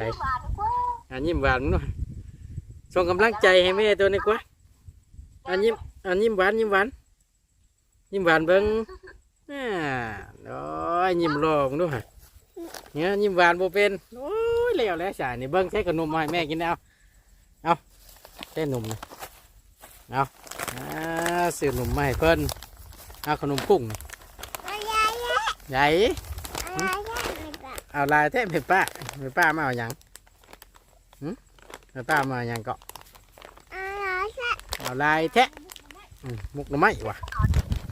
ช่หวานกว่าอันยิ้มหวานมึงหน่อยส่งกำลังใจให้แม่ตัวนี้กว่าอันยิ้มอันยิ้มหวานยิ้มหวานยิ้มหวานเบิ้งอ่าโอ้ยยิ้มรอมึงดูฮะเนี่ยยิ้มหวานโบเป็นโอ้ยแล้วแล้วสานี่เบิ้งใช้ขนมมาให้แม่กินเอาเอาใช้นมนะเอาอ่าซื้อขนมมาให้เพิ่นเอาขนมกุ้งนี่อะไรอะใหญ่ เอาลายแท้เม่ป้าเม่ป้ามาเอาหยังหึเม่ป้ามาเอาหยังเกาะเอาลายแท้อืมมุกหน่อไม้ว่ะ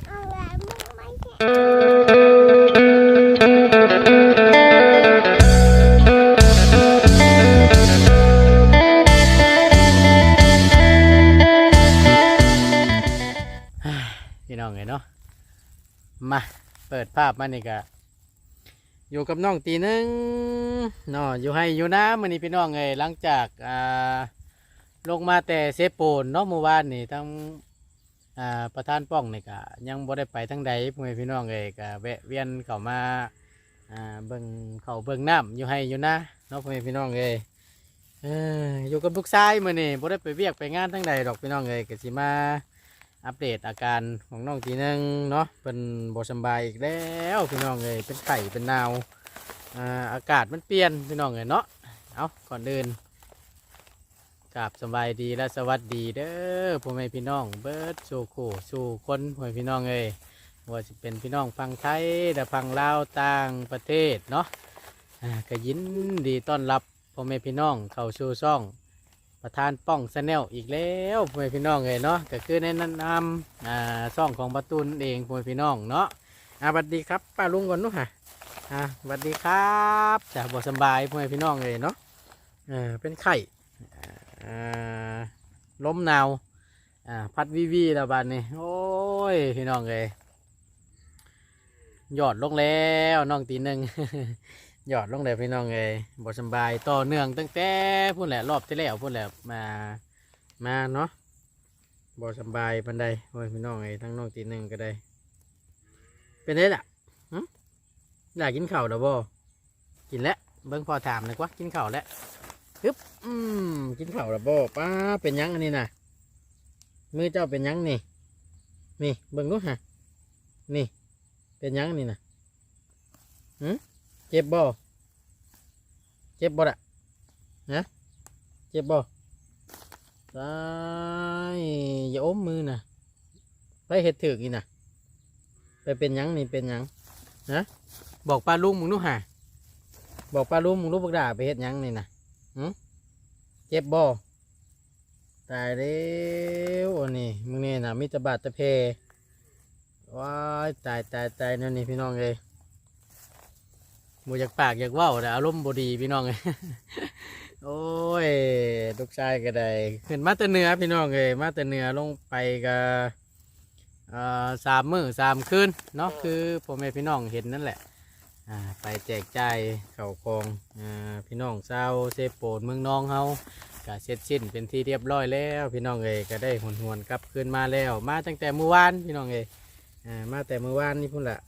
อะไรมึงไม่ใช่พี่น้องไงเนาะมาเปิดภาพมานี่กะ อยู่กับน้องตีหนึงเนาะอยู่ให้อยู่นะมื้อนี้พี่น้องเอ้ยหลังจากอ่าลงมาแต่เซโปนเนาะเมื่อวานนี่ทั้งอ่าประธานป้องนี่กะยังบ่ได้ไปทั้งใดพ่อพี่น้องเอ้ยกะแวะเวียนเข้ามาอ่าเบิ่งเขาเบิ่งน้ำอยู่ให้อยู่นะเนาะพ่อพี่น้องเอ้ยเอออยู่กับลูกชายมื้อนี้บ่ได้ไปเวียกไปงานทั้งใดดอกพี่น้องเอ้ยก็สิมา อัปเดตอาการของน้องทีนึงเนาะเป็นบสบายอีกแล้วพี่น้องเลยเป็นไข่เป็นนาวอาอากาศมันเปลี่ยนพี่น้องเลยเนาะเอาก่อนอื่นกราบสบายดีและสวัสดีเด้อพ่อแม่พี่น้องเบิร์ดสู่คู่สู่คนพ่อแม่พี่น้องเลยว่าจะเป็นพี่น้องฟังไทยและฟังลาวต่างประเทศเนาะอ่าก็ยินดีต้อนรับพ่อแม่พี่น้องเข้าสู่ช่อง ประธานป้องสแนลอีกแล้วพ่อแม่พี่น้องเลยเนาะก็คือในนั้นนำอ่าซ่องของประตูนเองพ่อแม่พี่น้องเนาะอ่าสวัสดีครับป้าลุงก่อนนู้นฮะอ่าสวัสดีครับจากบ่สบายพ่อแม่พี่น้องเลยเนาะอ่าเป็นไข่อ่าล้มหนาวอ่าพัดวีวีแล้วบานนี้โอ้ยพี่น้องเลยหยอดลงแล้วน้องตีหนึ่ง ยอดลงเลยพี่น้องเลยบ่สบายต่อเนื่องตั้งแต่พูดแหละรอบที่แล้วพูดแหละมามาเนาะบ่สบายปันใดโอ้ยพี่น้องเลยทั้งน้องตีหนึ่งก็ได้ เป็นไงล่ะอยากกินข้าวเด้อบ่กินแล้วเบิ่งพอถามเลยว่ากินข้าวแล้วฮึบอืมกินข้าวเด้อบ่ป้าเป็นยังอันนี้นะมือเจ้าเป็นยังนี่ นี่เบิ่งดูฮะนี่ เป็นยังนี่น่ะหึ เจ็บบ่เจ็บบ่ละนะเจ็บบ่ตายอย่าอมมือนะไปเห็ดถือกอีน่ะไปเป็นยังนี่เป็นยังนะบอกป้าลุงมึงดูห่าบอกป้าลุงมึงรู้บักด่าไปเห็ดยังนี่น่ะหึเจ็บบ่ตายแล้วอันนี้มึงนี่น่ะมิตรบาดตะเพว้ายตายตายตายนั่นนี่พี่น้องเลย บอยากปากอยากเว่าแต่อารมณ์บดีพี่น้องเลยโอ้ยลูกชายก็ได้ขึ้นมาแต่เหนือพี่น้องเลยมาแต่เหนือลงไปก็เอ่อสามมื้อสามคืนเนาะคือพ่อแม่พี่น้องเห็นนั่นแหละอ่าไปแจกจ่ายเข่าวของอ่าพี่น้องชาวเซโปนเมืองน้องเฮาก็เสร็จสิ้นเป็นที่เรียบร้อยแล้ว พี่น้องเลยก็ได้หวนหวนๆกลับคืนมาแล้ว มาตั้งแต่เมื่อวานพี่น้องเลยอ่ามาแต่เมื่อวานนี่พุ่นละ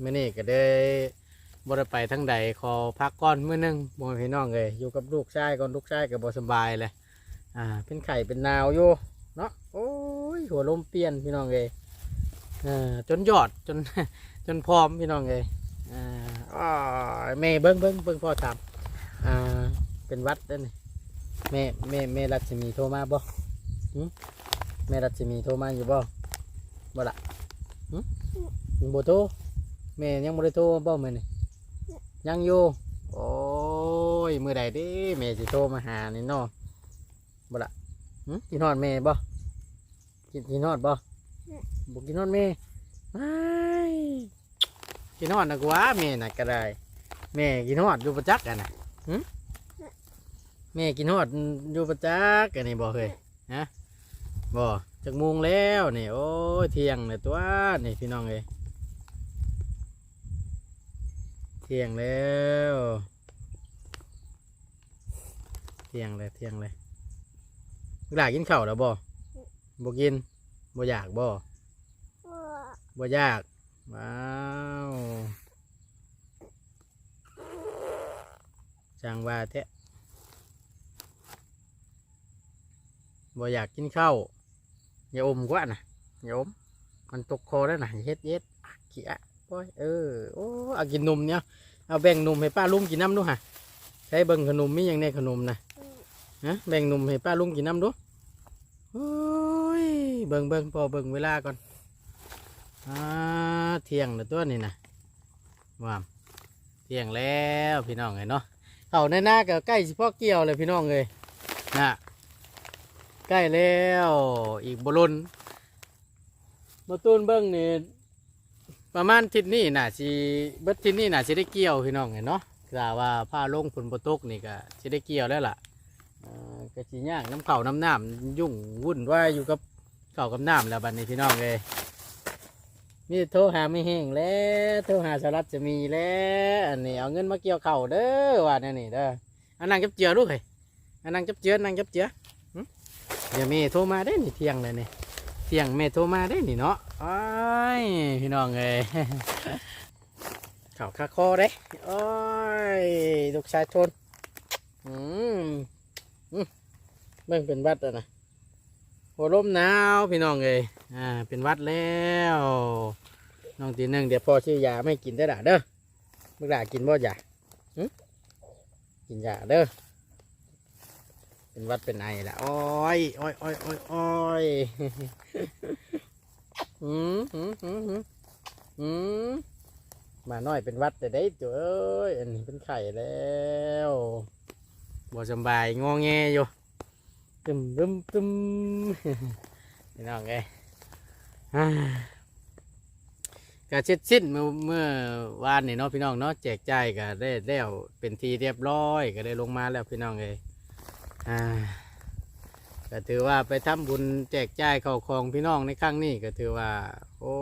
เมื่อนี้ก็ได้ บ่ได้ไปทั้งใดขอพักก่อนเมื้อนึงบ่ให้พี่น้องเลยอยู่กับลูกชายก่อนลูกชายก็บ่สบายเลยอ่า เป็นไข้เป็นนาวอยู่เนาะโอ้ยหัวลมเปลี่ยนพี่น้องเลยอ่าจนยอดจนจนพร้อมพี่น้องเลยอ่าอ้ายแม่เบิ่งเบิ่งเบิ่งพ่อถามอ่าเป็นวัดเด้อนี่แม่แม่แม่รัชมีโทรมาบ่แม่รัชมีโทรมาอยู่บ่บ่ล่ะหึบ่โทรแม่ยังบ่ได้โทรบ่มื้อนี้ ยังอยู่โอ้ยมือใดเดิแม่สิโทรมาหานี่เนาะบ่ละหึกินฮอดแม่บ่กินกินฮอดบ่บ่กินฮอดแม่ไม่กินฮอดนะกว่าแม่น่ะก็ได้แม่กินฮอดอยู่ประจักษ์อะน่ะหึแม่กินฮอดอยู่ประจักษ์อันนี้บ่เคยฮะบ่จักโมุงแล้วนี่โอ้ยเที่ยงเลยตัวนี่พี่น้องเอ้ย ทียงแล้วเที่ยงเลยเที่ยงเลยอยากกินข้าวแล้วบ่บ่กินบ่อยากบ่บ่อยากว้าวจังว่าเท้บ่อยากกินข้าวอย่าอมกว่านะอย่าอมมันตกคอแล้วนะเย็ดเย็ดเขี้ย โอ้ยเออโอ้อากินนมเนี่ยเอาแบ่งนมให้ป้าลุงกินน้ำดูฮะใช้เบิ่งขนมมีอย่างในขนมนะฮะแบ่งนมให้ป้าลุงกินน้ำดูโอ้ยเบิ่งเบิ่งพอเบิ่งเวลาก่อนอ่าเที่ยงแล้วตัวนี้นะว้ามเที่ยงแล้วพี่น้องไงเนาะเขาในหน้าก็ใกล้สิพ่อเกี่ยวเลยพี่น้องเลยนะใกล้แล้วอีกบรุนมาตูนเบิ้งนี่ ประมาณทิศนี้น่ะสิเบิดทิศนี้น่ะสิได้เกี่ยวพี่น้องไงเนาะกล่าวว่าผ้าลงฝนบตกนี่ก็สิได้เกี่ยวแล้วล่ะเอ่อก็สิยากน้ำเข่าน้ำน้ำยุ่งวุ่นวายอยู่กับเข่ากับน้ำแล้วบัดนี้พี่น้องเลยมีโทรหาไม่แห้งแล้วโทรหาสารัตจะมีแล้วอันนี้เอาเงินมาเกี่ยวเข่าเด้อว่าแนวนี่เด้ออันนั่งจับเจือลูกเฮ้ยอันนั่งจับเจือนั่งจับเจือหึเดี๋ยวม่โทรมาได้นี่เที่ยงเลยนี่ เที่ยงแม่โทรมาได้นี่เนาะอ้ายพี่น้องเอ้ยเข่าคาคอเด้โอ้ยลูกชายทนอืมอืมเบิ่งเป็นวัดแล้วนะหัวลมหนาวพี่น้องเอ้ยอ่าเป็นวัดแล้วน้องตีหนึ่งเดี๋ยวพ่อชื่อยาไม่กินได้ด่าเด้อมึงด่ากินบ่ยากินยาเด้อ เป็นวัดเป็นไอละอ้อยอ้อยอ้อยอ้อยอ้อยหืมหืมหืมหืมมมาน้อยเป็นวัดแต่ได้ตัวเอ้ยอันนี้เป็นไข่แล้วบ่สำบายงอแงอยู่ตึมตึมตึมพี่น้องเอ้ยอ่าก็เช็ดสิ้นเมื่อเมื่อวานนี่เนาะพี่น้องเนาะแจกจ่ายก็ได้แล้วเป็นทีเรียบร้อยก็ได้ลงมาแล้วพี่น้องเอ้ย อ่าก็ถือว่าไปทำบุญแจกจ่ายเข้าของพี่น้องในครั้งนี้ก็ถือว่า โอ้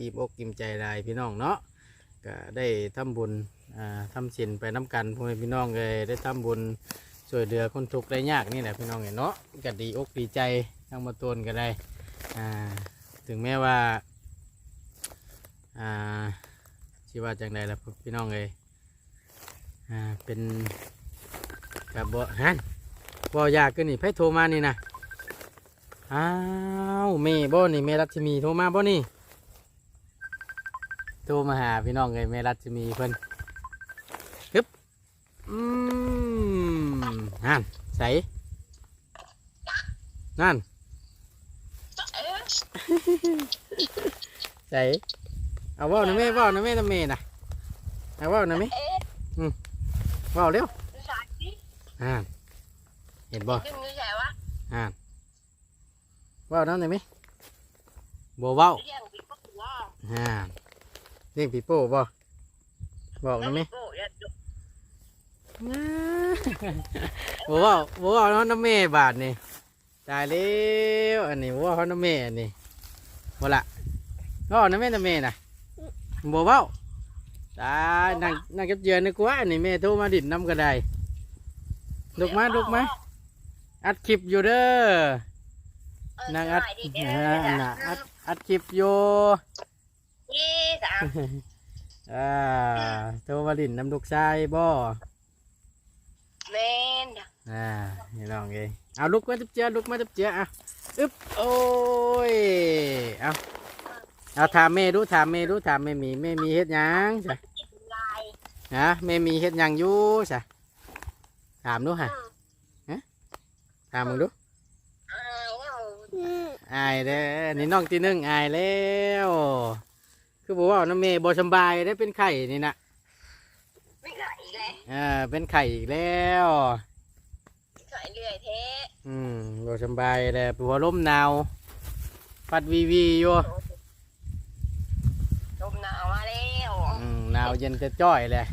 อิ่มอกอิ่มใจหลายพี่น้องเนาะก็ได้ทำบุญอ่าทำศีลไปน้ำกันพ่อแม่พี่น้องเลยได้ทำบุญช่วยเหลือคนทุกข์ได้ยากนี่แหละพี่น้องเอ้ยเนาะก็ดีอกดีใจทั้งมาต้นก็ได้อ่าถึงแม้ว่าอ่าชื่อว่าจังใดล่ะพี่น้องเลยอ่าเป็นกับบ่ฮัน บ่อยากเกินนี่ไผโทรมานี่นะอ้าวเมย์บ่นี่เมรัชมีโทรมาบ่นี่โทรมาหาพี่น้องเลยเมรัชมีเพิ่นฮึบอืมนั่นใส่นั่นใส่เอาว่าวนะแม่เว่าวนะแม่นะแม่นะเอาว่าวนะแม่เว่าวเร็วอ่า เห็นบ่ดึงมือใช่วะอ่าเว่าวนั่นเลยไหมบ่เว่าวเรียงบิ๊กปุ๊บว่าอ่าเรียกปีโป้บ่บอกนะแม่โอ้ยดูบ่เว่าวบ่เว่าวน้องน้ำแม่บาทนี่ตายแล้วอันนี้บ่เว่าวน้ำแม่อันนี้บ่ละเว่าวน้ำแม่น้ำแม่น่ะบ่เว่าวตายนั่งนั่งเก็บเยือนนึกว่าอันนี้แม่โทรมาดิดน้ำก็ได้ลุกมาลุกมา อัดคลิปอยู่เด้อนางอัดอ่าอันน่ะอัดอัดคลิปอยู่ยี่สามอ่าโทรมาดินน้ำลูกชายบ่เมนอ่านี่ลองเองเอาลุกมาจับเจือลุกมาจับเจืออะอึ๊บโอ้ยเอาเอาถามแม่ดูถามแม่ดูถามแม่มีแม่มีเฮ็ดหยังจ้ะลายฮะแม่มีเฮ็ดหยังอยู่จ้ะถามดูฮะ ถามมึงดูอ้าวเนี่ยอืมอายเด้อนี่น้องตีหนึ่งอายแล้ว คือบอกว่าน้ำเมย์บ่สำบายได้เป็นไข่นี่นะไม่ไหลเลยเออเป็นไข่อีกแล้วถอยเรื่อยเทอืมบ่สำบายเลยปัวลมหนาวปัดวีวีอยู่ลมหนาวมาแล้วอืมหนาวเย็นจะจ้อยเลย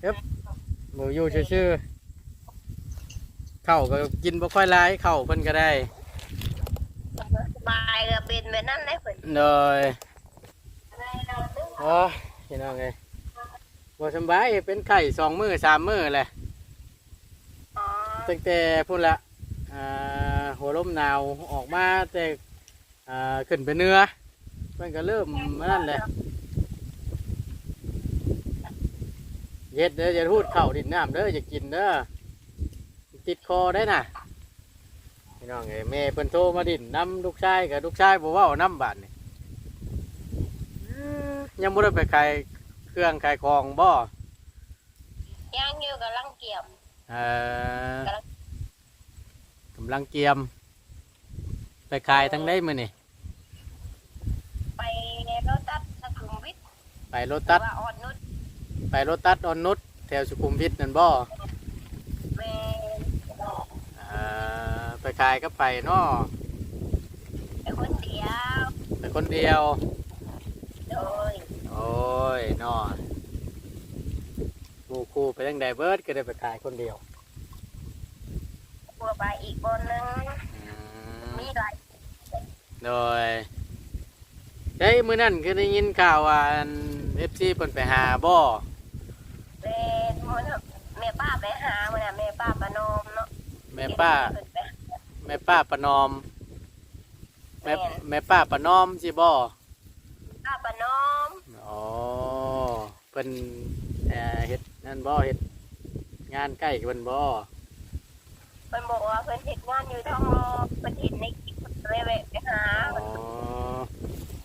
เอ๊บบ่อยู่ชื่อๆ เข้าวก็กินบ่ค่อยหลายเข้าวเพิ่นก็ได้สบายก็เป็นแบบนั้นเลยเพิ่นโดยโอ้ยพี่น้องเอ้ยบ่สำบายเป็นไข่สองมื้อสามมื้อแหละอ๋อตั้งแต่พุ่นละอ่าหัวลมหนาวออกมาแต่อ่าขึ้นไปเหนื้อมันก็เริ่มมานั่นแหละเย็ดเด้ออย่าพูดเข่าดินน้ำเด้ออย่ากินเด้อ ติดคอได้น่ะพี่น้องเอ้ยแม่เพิ่นโทรมาดินน้ำลูกชายกับลูกชายบ่เว้าน้ำบาดนี่เอ้อยังบ่ได้ไปขายเครื่องขายของบ่ย่างอยู่กับลังเกียมเอ่อกำลังเกียม ไปขายทั้งได้มื้อนี่ไปรถตัดสกุมวิทย์ไปรถตัดว่าอ่อนนุชไปรถตัดออนนุชแถวสุขุมวิทนั่นบ่ แม่ เอ่ อไปขายก็ไปเนาะไอ้คนเดียวไปคนเดียว โดยโอ้ยเนาะหมู่คู่ไปจังไดเบิดก็ได้ไปขายคนเดียวกลัวไปอีกคนนึงอืมมีหลายโดยเฮ้ยมื้อนั้นคือได้ยินข่าวว่าเอฟซีเพิ่นไปหาบ่เป็นคนแม่ป้าไปหามันน่ะแม่ป้าประนอมเนาะแม่ป้า เพิ่นไป แม่ป้าประนอม แม่แม่ป้าประนอมสิบ่ป้าประนอมอ๋อเพิ่นเอ่อเฮ็ดนั่นบ่เฮ็ดงานใกล้กับเพิ่นบ่เพิ่นบอกว่าเพิ่นเฮ็ดงานอยู่ท้องรอเพิ่นเห็นในคลิปเพิ่นเลยแวะไปหาอ๋อ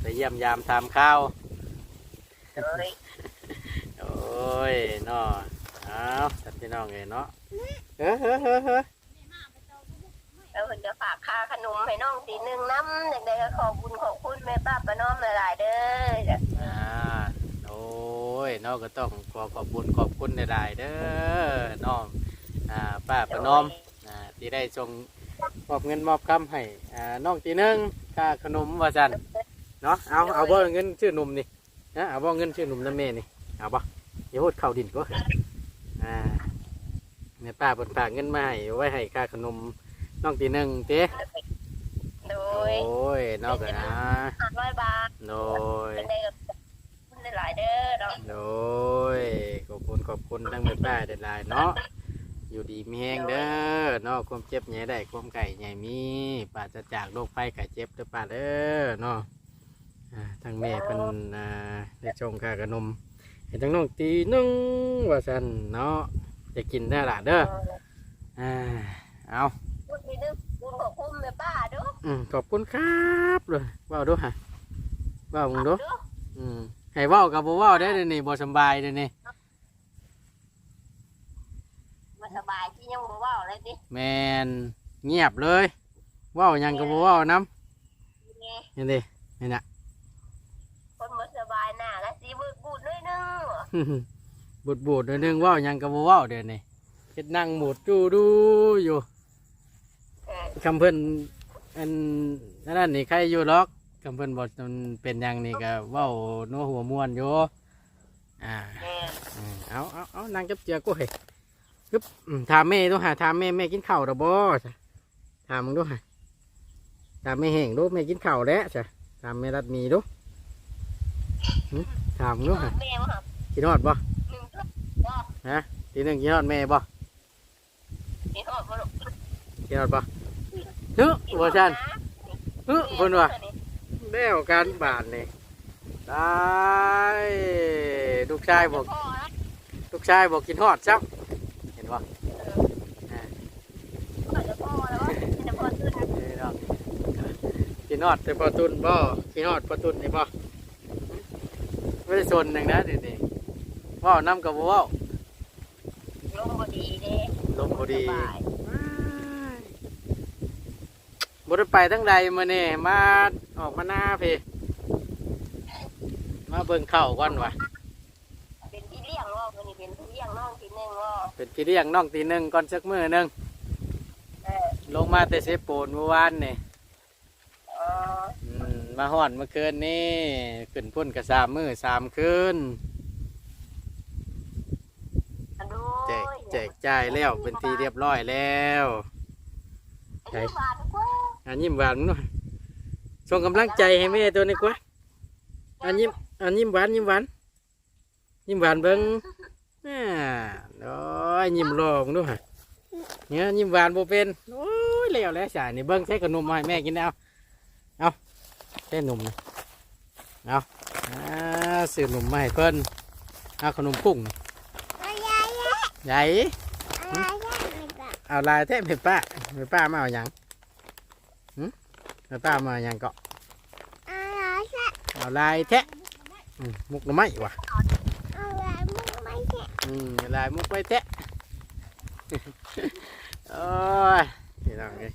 ไปเยี่ยมยามตามข้าวเลยโอ้ยเนาะอ้าวท่านพี่น้องเอ้ยเนาะเฮ้อเฮ้อเฮ้อเฮ้อ แล้วเพิ่นจะฝากค่าขนมให้น้องตีหนึ่งน้ำอย่างใดก็ขอบคุณขอบคุณแม่ป้าประนอมหลายๆเด้ออ่าโอ้ยเนาะก็ต้องขอขอบคุณขอบคุณหลายๆเด้อน้องอ่าป้าประนอมอ่าที่ได้ส่งมอบเงินมอบคำให้อ่าน้องตีหนึงค่าขนมว่าจันเนาะเอาเอาบ่เงินชื่อหนุ่มนี่นะเอาบ่เงินชื่อหนุ่มน้ำเมนี่เอาบ่เดี๋ยวโหดเข้าดินก็อ่าแม่ป้าเพิ่นฝากเงินมาให้ไว้ให้ค่าขนม น้องตีหนึงเต้โดโอ้ยยนอกกันนะห้าร้อยบาทโดยเป็นได้กับคุณหลายๆเด้อเนาะโดยขอบคุณขอบคุณทั้งแม่ป้าได้หลายๆเนาะอยู่ดีมีแหงเด้อเนาะความเจ็บใหญ่ได้ความไก่ใหญ่มีปราศจากโรคภัยไข้เจ็บเด้อป้าเด้อเนาะอ่าทั้งแม่เป็นอ่าได้ชงค่าขนมให้ทั้งน้องตีหนึงว่าสันเนาะจะกินได้อล่ะเด้อ อ่าเอา พูดนิดนึงคุณขอบคุณแม่ป้าเด้ออืมขอบคุณครับเลยเว่าดูฮะเว่ามึงดูเด้ออืมให้เว้ากับบ่เว้าได้เดี๋ยวนี้บ่สำบายเดี๋ยวนี้มาสบายที่ยังบ่เว้าเลยดิแมนเงียบเลยเว้าหยังกับบ่เว้านํไงนี่ดินี่น่ะคนบ่สบายหน้าก็สิบึกบูดหน้อยนึงบูดบูดๆหนิดนึงเว้าหยังกับบ่เว้าเดี๋ยวนี้เฮ็ดนั่งหมูดจูดูอยู่เออ คำเพิ่นอันนั่นนี่ใครอยู่หรอกคำเพิ่นบ่มันเป็นหยังนี่ก็เว้านัวหัวม่วนอยู่อ่าแม่อืมเอาเอาเอานางจับเจือกูเฮ้ยปึ๊บอืมถามแม่ดูหาถามแม่แม่กินข้าวหรือบ่จ้ะถามมึงดูหาถามแม่แห้งดูแม่กินข้าวแล้วจ้ะถามแม่รัดหมีดูหึถามมึงดูหาแม่มาครับกินฮอดบ่หนึ่งทุกบ่ทีหนึงกินฮอดแม่บ่นี่ฮอดบ่ลูกกินฮอดบ่เฮ้ยบ่ชันเฮ้ยเพิ่นว่าแล้วการบานนี่ได้ลูกชายบอกพ่อนะลูกชายบอกกินฮอดซับเห็นบ่พ่อจะพ่อแล้วจะพ่อขึ้นเอ้ยน้องกินฮอดแต่พอตุนบ่กินฮอดพอตุนนี่บ่ไม่ได้สนหนึ่งนะเดี๋ยวนี้เว้าน้ำกับบ่เว้าลมบ่ดีเด้ลมบ่ดีส บายบ่ได้ไปทั้งใดมื้อนี้มาออกมาหน้าพี่มาเบิ่งเข้าวก่อนว่ะเป็นพี่เลี้ยงว่าวันนี้เป็นพี่เลี้ยงน้องทีหนึงว่าเป็นพี่เลี้ยงน้องตีหนึ่งก่อนสักมื้อหนึงเออลงมาแต่เซโปนเมื่อวานนี่เอออืมมาฮอดเมื่อคืนนี่ขึ้นพุ่นก็สามมื้อสามคืนอันดูแจกแจกจ่ายแล้วเป็นทีเรียบร้อยแล้วไอ้บาทกว่า อันยิ้มหวานหน่อยส่งกำลังใจให้แม่ตัวนี้กว่าอันยิ้มอันยิ้มหวานยิ้มหวานยิ้มหวานเบิ้งอ่าโอ้ยยิ้มรอมึงดูฮะเนี่ยยิ้มหวานโบเป็นโอ้ยแล้วแล้วสายนี่เบิ้งใช้ขนมมาให้แม่กินเอาเอาใช้นมนะเอาอ่าซื้อนมมาให้เพิ่นเอาขนมกุ้งอะไรอะใหญ่อะไรอะไม่บอกเอาลายแท้ไม่ป้าไม่ป้ามาเอาหยัง แล้วป้ามาหยังเกาะอะไรใช่เอาลายแทะอืมมุกหน่อไม้ว่ะอะไรมึงไม่ใช่อืมลายมุกไว้แทะโอ้ยพี่น้องเอ้ย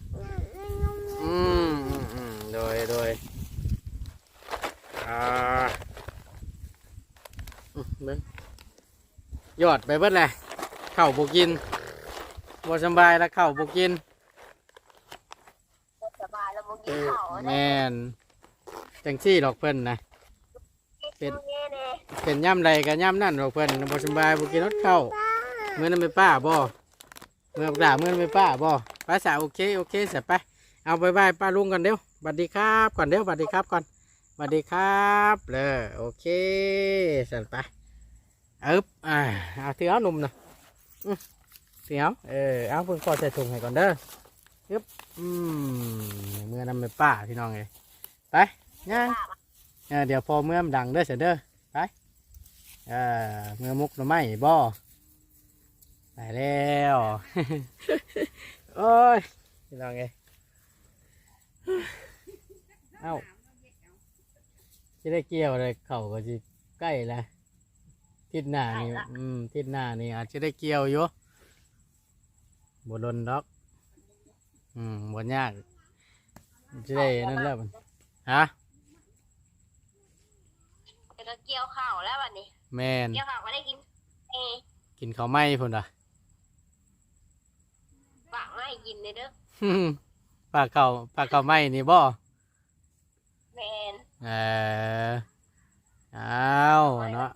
อืมอืมอืมโดยโดยอ่าอืมเบิ้งยอดไปเบิดเลยข้าวบุกินบ่สำบายแล้วข้าวบุกินส บายแล้วบ่กินข้าวแม่นจังซี่ดอกเพิ่นนะ เป็เป็นนแน่แน่เป็นย่ำใดกับย่ำนั่นดอกเพิ่นบ่สำบายบุกินรถข้าวเมื่อนั้นไปป้าบ่เมื่อด่าเมื่อนั้นไปป้าบ่ป้าสาวโอเคโอเคเสร็จไปเอาบายบายป้าลุงกันเดี๋ยวสวัสดีครับก่อนเดี๋ยวสวัสดีครับก่อนสวัสดีครับเลยโอเคสั่นไปอึ๊บอ่าเอาเถือเอาหนุ่มหนะอื้อเถือเอาเออเอาเพิ่งขอใส่ถุงให้ก่อนเด้อ อึ๊บอืมเมื่อนำไปป้าพี่น้องเลยไปย่างเออเดี๋ยวพอเมื่อมนดังเด้อเสร็จเด้อไปเออเมื่อมุกหน่อไม้บ่ไปแล้วโอ้ยพี่น้องเลยเอ้าจะได้เกี่ยวอะไรเขาก็จะใกล้แล้วทิศหน้านี่อืมทิศหน้านี่อาจจะได้เกี่ยวอยู่บดนดอก อืมบนยากจะได้นั่นแล้วมันฮะแต่ก็เกี่ยวข้าวแล้ววันนี้แมนเกี่ยวข้าวก็ได้กิน เอกินข้าวไหม้พุ่นอะฝากไม่กินเลยเด้อปลาเก่าปลาเก่าไหม้นี่บ่แมนเออเอาเนาะ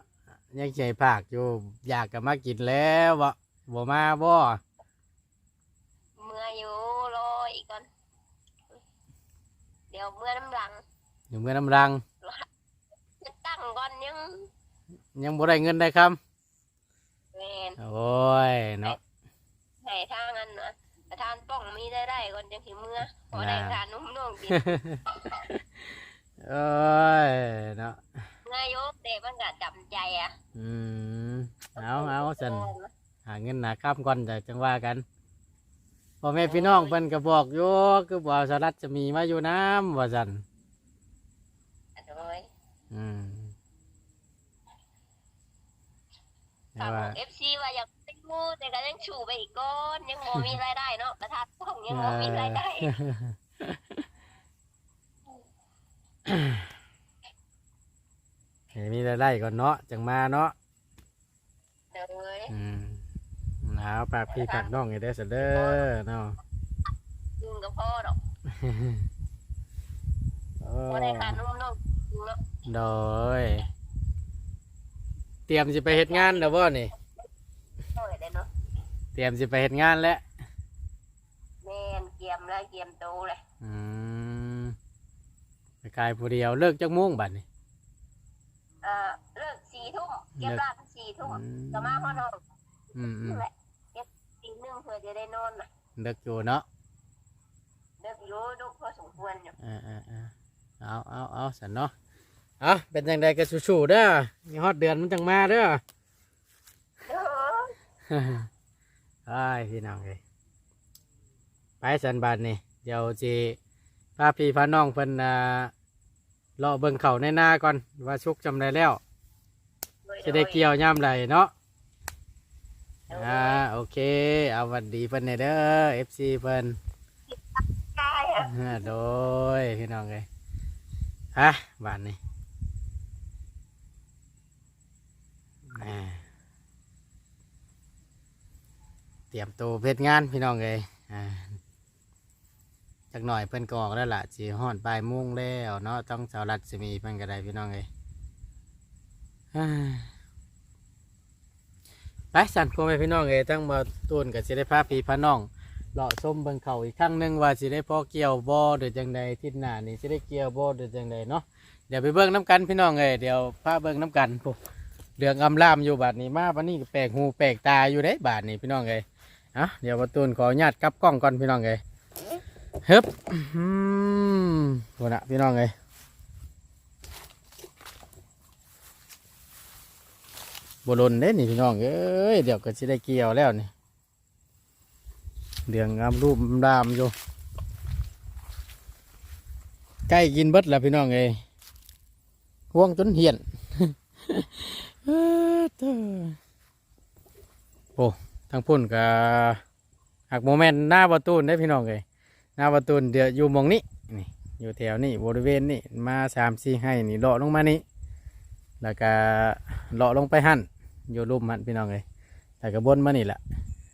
ยังใจภาคอยู่อยากกับมากินแล้วบ่บ่มาบ่เมื่ออยู่ รออีกก่อน เดี๋ยวเมื่อน้ำหลังอยู่เมื่อน้ำรังจะตั้งก่อนยัง ยังบ่ได้เงินได้ครับแมนโอ้ยเนาะให้ทางอันนะแต่ทานป้องมีได้ได้ก่อนจังสิเมื่อพอได้ทานนุ่มนุ่มกินโอ้ยเนาะนายกเด็กมันก็จำใจอะ อืมเอาเอาสันหาเงินหาข้ามก่อนจะจังว่ากัน พ่อแม่พี่น้องเพิ่นก็บอกอยู่คือบ่าวสหรัฐจะมีมาอยู่น้ำว่าสันโดยอืมแต่ถามว่า เอฟซีว่าอยากไปดูแต่ก็ยังชูไปอีกก้อนยังโมมีรายได้เนาะประธานป้องยังโมมีรายได้ให้มีรายได้ก่อนเนาะจังมาเนาะโดยอืม หนาวปากพี่ปากน้องไงได้อเสยเด้อเนาะยุงกับพ่อดอกโอ้พอได้ทานนุ่มนุ่มเนาะโดย เตรียมสิไปเฮ็ดงานแล้วบ่นี่โดยเลยเนาะเตรียมสิไปเฮ็ดงานแล้วแมนเกียมแล้วเกียมโตเลยอืมไปกายผู้เดียวเลิกจักโมุ่งบัดนี่ เอ่อเลิกสี่ทุ่มเก็บร้านสี่ทุ่มอืมก็มาห้องนอนอืมอืมแหละเก็บ ตีหนึ่งเพื่อจะได้นอนนะเลิกอยู่เนาะเด็กอยู่ดูพอสมควรอยู่อ่าอ่าอ่าเอาเอาเอาสันเนาะเอาเป็นจังใดก็สู้ๆเด้อมีฮอดเดือนมันจังมาเด้อเด้อไอ้ยพี่น้องเลยไปสันบาทนี่เดี๋ยวจีพาพี่พาน้องเพิ่นอ่ารอเบิ่งเขาในหน้าก่อนว่าชุกจำได้แล้วจะได้เกี่ยวย่ำไรเนาะ อ่าโอเค เอาหวัดดีเพิ่นในเด้อ FC เพิ่นได้อะอ่าโดยพี่น้องเลยฮะบานนี้อ่าเตรียมตัวเพชรงานพี่น้องเลยอ่าจักหน่อยเพิ่นก็ออกแล้วล่ะสีห่อนปลายโมุ่งแล้วเนาะต้องสาวรัดจะมีเพิ่นก็ได้พี่น้องเลยอ่า ไปสั่นพ่อแม่พี่น้องเลยทั้งมาตูนกับสิได้พาพี่พาน้องเลาะชมเบิ่งเขาอีกครั้งหนึ่งว่าสิได้พอเกี่ยวบ่หรือจังใดทิศหน้านี่สิได้เกี่ยวบ่หรือจังใดเนาะเดี๋ยวไปเบิ่งน้ำกันพี่น้องเอ้ยเดี๋ยวพาเบิ่งน้ำกันพวกเรื่องอำลามอยู่บาดนี้มาบัดนี้แปลกหูแปลกตาอยู่ได้บาดนี้พี่น้องเอ้ยอะเดี๋ยวประตูนขออนุญาตกลับกล้องก่อนพี่น้องเอ้ยฮึบอืมโหนะพี่น้องเอ้ย บลนเด้นี่พี่น้องเอ้ยเดี๋ยวก็สิได้เกี่ยวแล้วนี่เดืองงามรูปดามอยู่ใกล้กินเบิดแล้วพี่น้องเอ้ยห่วงจนเหียนเอ้อเด้อโอ้ทางพุ่นกับหักโมเมนต์หน้าประตูนได้พี่น้องเอ้ยหน้าประตูนเดี๋ยวอยู่มองนี้นี่อยู่แถวนี้บริเวณนี้มาสามสี่ให้นี่เลาะลงมานี่แล้วก็เลาะลงไปหั่น อยู่รูมหั่นพี่น้องเอ้ยแต่ก็บนมานี่แหละ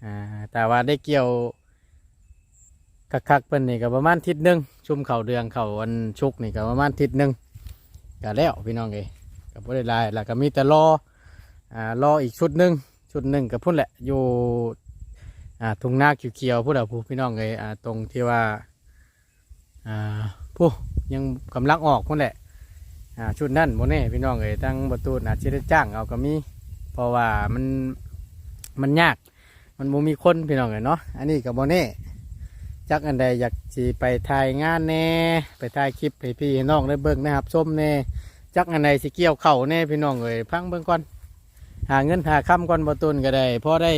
อ่าแต่ว่าได้เกี่ยวคักๆเพิ่นนี่ก็ประมาณทิศหนึ่งชุมเข่าเดืองเข่าวันชุกนี่ก็ประมาณทิศหนึ่งก็แล้วพี่น้องเอ้ยก็บ่ได้ลายแล้วก็มีแต่รออ่ารออีกชุดหนึ่งชุดหนึ่งก็พุ่นแหละอยู่อ่าทุ่งนาเขียวๆพุ่นแหละผู้พี่น้องเอ้ยอ่าตรงที่ว่าอ่าผู้ยังกำลังออกพุ่นแหละอ่าชุดนั้นโมแน่พี่น้องเอ้ยตั้งประตูอาจจะได้จ้างเอาก็มี ราะว่ามันมันยาก มันบ่มีคนพี่น้องเอ้ยเนาะอันนี้ก็โมแน่จักอันใดอยากสิไปถ่ายงานแน่ไปถ่ายคลิปให้พี่ให้น้องได้เบิ่งนะครับส้มแน่จักอันใดสิเกี่ยวเข่าแน่พี่น้องเอ้ยพังเบิ่งก่อนหาเงินหาคำก่อนบ่ตุนก็ได้พอได้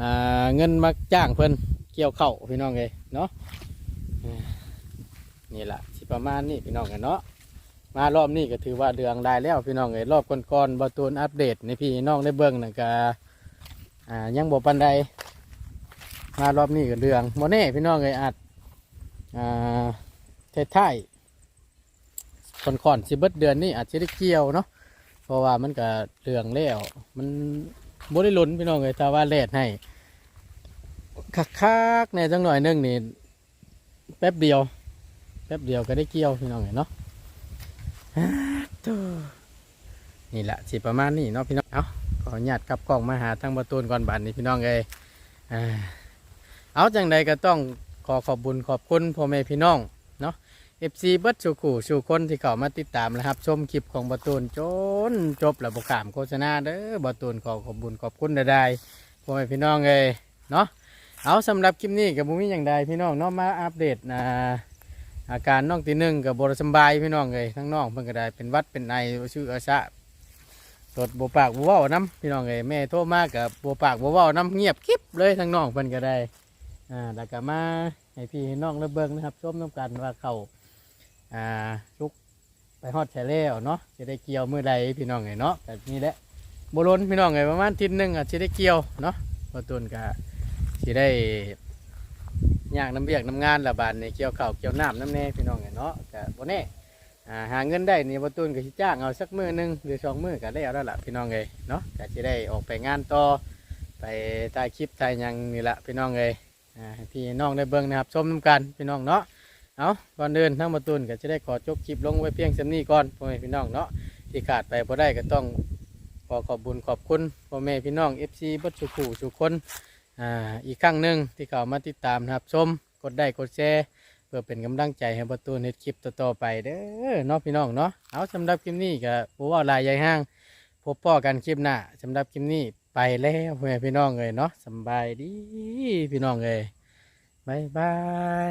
อ่าเงินมาจ้างเพิ่นเกี่ยวเข่าพี่น้องเอ้ยเนาะนี่แหละสิประมาณนี้พี่น้องกันเนาะ มารอบนี้ก็ถือว่าเดืองได้แล้วพี่น้องเอ้ยรอบก่อนๆบ่ตุนอัปเดตในพี่น้องได้เบิ่งน่ะก็อ่ายังบ่ปานใดมารอบนี้ก็เรื่องโมเน่พี่น้องเลยอาจอ่าเทท้ายคนก่อนสิเบิดเดือนนี้อาจจะได้เกี่ยวเนาะเพราะว่ามันก็เรื่องแล้วมันบ่ได้ลุ้นพี่น้องเลยแต่ว่าแลดให้คักๆในจังหน่อยนึงนี่แป๊บเดียวแป๊บเดียวก็ได้เกี่ยวพี่น้องเลยเนาะ นี่แหละสิประมาณนี้เนาะพี่น้องเอาขออนุญาตกลับกล้องมาหาทางประตูนก่อนบัดนี้พี่น้องเลยอ่าเอาจังใดก็ต้องขอขอบบุญขอบคุณพ่อแม่พี่น้องเนาะเอฟซีเบิร์ดชูขู่ชูคนที่เข้ามาติดตามนะครับ ชมคลิปของบอตูนจนจบแล้วบขามโฆษณาเด้อบอตูนขอขอบบุญขอบคุณใดๆพ่อแม่พี่น้องเลยเนาะเอาสำหรับคลิปนี้กับบุมีอย่างใดพี่น้องเนาะมาอัปเดตอ่า อาการน้องตีหนึ่งกับบรสบายพี่น้องเลยทั้งน้องเพิ่นก็ได้เป็นวัดเป็นไอชื่ออาชะตดบัวปากบเว้าน้ำพี่น้องเลยแม่โทรมากกับบัวปากบเว้าน้ำเงียบคลิปเลยทั้งน้องเพิ่นก็ได้อ่าแล้วก็มาให้พี่ให้น้องระเบิงนะครับชมน้ำกันว่าเขาอ่าลุกไปฮอดแฉแล้วเนาะจะได้เกี่ยวมือใดพี่น้องไงเนาะแบบนี้แหละบรนพี่น้องไงประมาณทิศหนึ่งอะจะได้เกี่ยวเนาะพอตุนก็จะได้ ย่างน้ำเบียกน้ำงานระบาดในเกี่ยวเข่าวเกี่ยวน้ำน้ำแน่พี่น้องไงเนาะก็บ่แน่อ่าหาเงินได้นี่พอตุนก็สิจ้างเอาสักมือหนึ่งหรือสองมือก็ได้เอาแล้วล่ะพี่น้องไงเนาะก็จะได้ออกไปงานต่อไปถ่ายคลิปถ่ายหยังนี่ละพี่น้องไงอ่าให้พี่น้องได้เบิ่งนะครับชมน้ำกันพี่น้องเนาะเอาก่อนเดินทั้งมาตุนก็จะได้ขอจบคลิปลงไว้เพียงสำนี้ก่อนพ่อแม่พี่น้องเนาะที่ขาดไปพอได้ก็ต้องขอขอบบุญขอบคุณพ่อแม่พี่น้อง FC บัดสุขูสุขคน อ่าอีกครั้งหนึ่งที่เขามาติดตามนะครับชมกดได้กดแชร์เพื่อเป็นกำลังใจให้ประตูนเฮ็ดคลิปต่อๆไปเด้อเนาะพี่น้องเนาะเอาสำหรับคลิปนี้ก็บ่ว่าหลายใหญ่ห้าง พบพ่อกันคลิปหน้าสำหรับคลิปนี้ไปแล้วพ่อแม่พี่น้องเลยเนาะสำบายดีพี่น้องเลยบายบา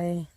ย